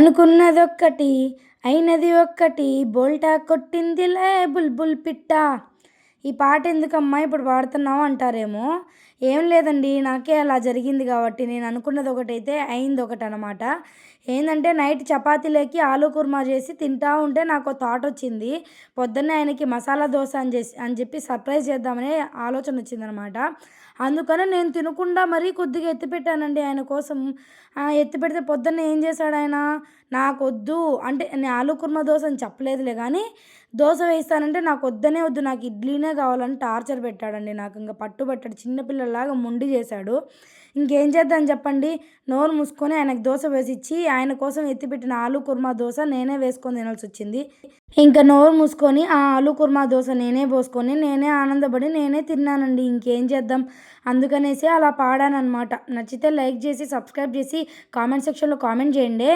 అనుకున్నదొక్కటి అయినది ఒక్కటి బోల్టా కొట్టిందిలే బుల్బుల్ పిట్ట. ఈ పాట ఎందుకమ్మా ఇప్పుడు పాడుతున్నావు అంటారేమో? ఏం లేదండి నాకే అలా జరిగింది కాబట్టి నేను అనుకున్నది ఒకటైతే అయింది ఒకటి అనమాట ఏంటంటే నైట్ చపాతీలోకి ఆలు కుర్మా చేసి తింటా ఉంటే నాకు థాట్ వచ్చింది పొద్దున్నే ఆయనకి మసాలా దోశ అని చేసి అని చెప్పి సర్ప్రైజ్ చేద్దామనే ఆలోచన వచ్చిందనమాట అందుకని నేను తినకుండా మరీ కొద్దిగా ఎత్తిపెట్టానండి ఆయన కోసం. ఎత్తిపెడితే పొద్దున్న ఏం చేశాడు ఆయన? నాకు వద్దు అంటే నేను ఆలు కుర్మా దోశ అని చెప్పలేదులే కానీ దోశ వేస్తానంటే నాకు వద్దనే వద్దు నాకు ఇడ్లీనే కావాలని టార్చర్ పెట్టాడండి నాకు ఇంకా పట్టుబట్టాడు చిన్నపిల్లలాగా ముండి చేశాడు. ఇంకేం చేద్దాం చెప్పండి? నోరు మూసుకొని ఆయనకు దోశ వేసి ఇచ్చి ఆయన కోసం ఎత్తిపెట్టిన ఆలు కుర్మా దోశ నేనే వేసుకొని తినాల్సి వచ్చింది. ఇంకా నోరు మూసుకొని ఆ ఆలు కుర్మా దోశ నేనే పోసుకొని నేనే ఆనందపడి నేనే తిన్నానండి ఇంకేం చేద్దాం? అందుకనేసి అలా పాడానమాట నచ్చితే లైక్ చేసి సబ్స్క్రైబ్ చేసి కామెంట్ సెక్షన్లో కామెంట్ చేయండి.